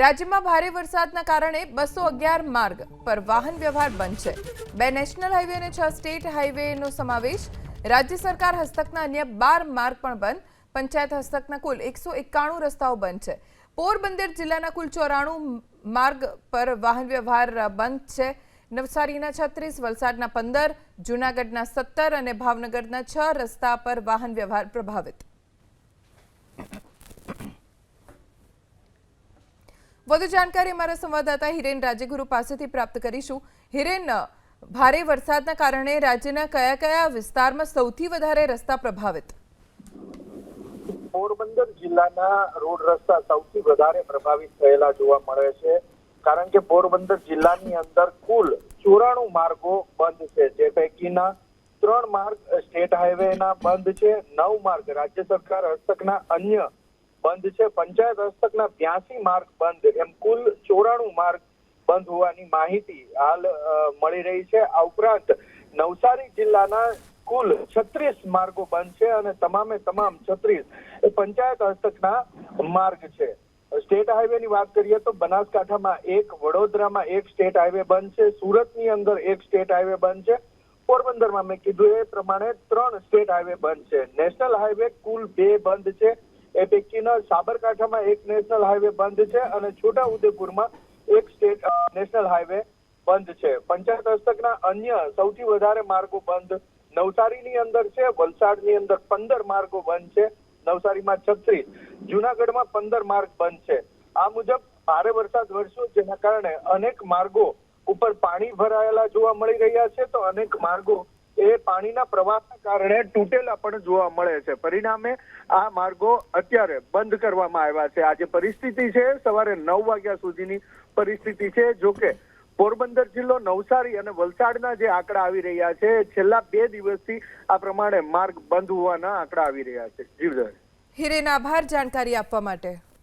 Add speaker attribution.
Speaker 1: રાજ્યમાં ભારે વરસાદના કારણે બસો અગિયાર માર્ગ પર વાહન વ્યવહાર બંધ છે. બે નેશનલ હાઈવે અને છ સ્ટેટ હાઈવેનો સમાવેશ. રાજ્ય સરકાર હસ્તકના અન્ય બાર માર્ગ પણ બંધ. પંચાયત હસ્તકના કુલ એકસો એકાણું રસ્તાઓ બંધ છે. પોરબંદર જિલ્લાના કુલ ચોરાણું માર્ગ પર વાહન વ્યવહાર બંધ છે. નવસારીના છત્રીસ, વલસાડના પંદર, જૂનાગઢના સત્તર અને ભાવનગરના છ રસ્તા પર વાહન વ્યવહાર પ્રભાવિત. વધુ જાણકારી અમારા સંવાદદાતા હિરેન રાજ્યગુરુ પાસેથી પ્રાપ્ત કરીશું. હિરેન, ભારે વરસાદના કારણે રાજ્યના કયા કયા વિસ્તારમાં સૌથી વધારે રસ્તા પ્રભાવિત?
Speaker 2: પોરબંદર જિલ્લાના રોડ રસ્તા સૌથી વધારે પ્રભાવિત થયેલા જોવા મળે છે. કારણ કે પોરબંદર જિલ્લાની અંદર કુલ ચોરાણું માર્ગો બંધ છે. જે પૈકીના ત્રણ માર્ગ સ્ટેટ હાઈવેના બંધ છે, નવ માર્ગ રાજ્ય સરકાર હસ્તકના અન્ય બંધ છે. પંચાયત હસ્તકના બ્યાસી માર્ગ બંધ. એમ કુલ ચોરાણું માર્ગ બંધ હોવાની માહિતી હાલ મળી રહી છે. આ ઉપરાંત નવસારી જિલ્લાના કુલ છત્રીસ માર્ગો બંધ છે અને તમામે તમામ છત્રીસ એ પંચાયત હસ્તકના માર્ગ છે. સ્ટેટ હાઈવે ની વાત કરીએ તો બનાસકાંઠામાં એક, વડોદરામાં એક સ્ટેટ હાઈવે બંધ છે. સુરતની અંદર એક સ્ટેટ હાઈવે બંધ છે. પોરબંદરમાં મેં કીધું એ પ્રમાણે ત્રણ સ્ટેટ હાઈવે બંધ છે. નેશનલ હાઈવે કુલ બે બંધ છે. એ પૈકીના સાબરકાંઠામાં એક નેશનલ હાઈવે બંધ છે અને છોટા ઉદેપુરમાં એક સ્ટેટ નેશનલ હાઈવે બંધ છે. પંચાયત હસ્તકના અન્ય સૌથી વધારે માર્ગો બંધ નવસારીની અંદર છે, વલસાડની અંદર પંદર માર્ગો બંધ છે, નવસારીમાં છત્રીસ, જુનાગઢમાં પંદર માર્ગ બંધ છે. આ મુજબ ભારે વરસાદ વરસ્યો જેના કારણે અનેક માર્ગો ઉપર પાણી ભરાયેલા જોવા મળી રહ્યા છે. તો અનેક માર્ગો એ પાણીના પ્રવાહના કારણે તૂટેલા પણ જોવા મળે છે. પરિણામે આ માર્ગો અત્યારે બંધ કરવામાં આવ્યા છે. આજે પરિસ્થિતિ છે, સવારે નવ વાગ્યા સુધીની પરિસ્થિતિ છે. જોકે પોરબંદર જિલ્લો નવસારી અને વલસાડના જે આંકડા આવી રહ્યા છે, છેલ્લા બે દિવસથી આ પ્રમાણે માર્ગ બંધ હોવાના આંકડા આવી રહ્યા છે. જીવદર
Speaker 1: હિરેન, આભાર જાણકારી આપવા માટે.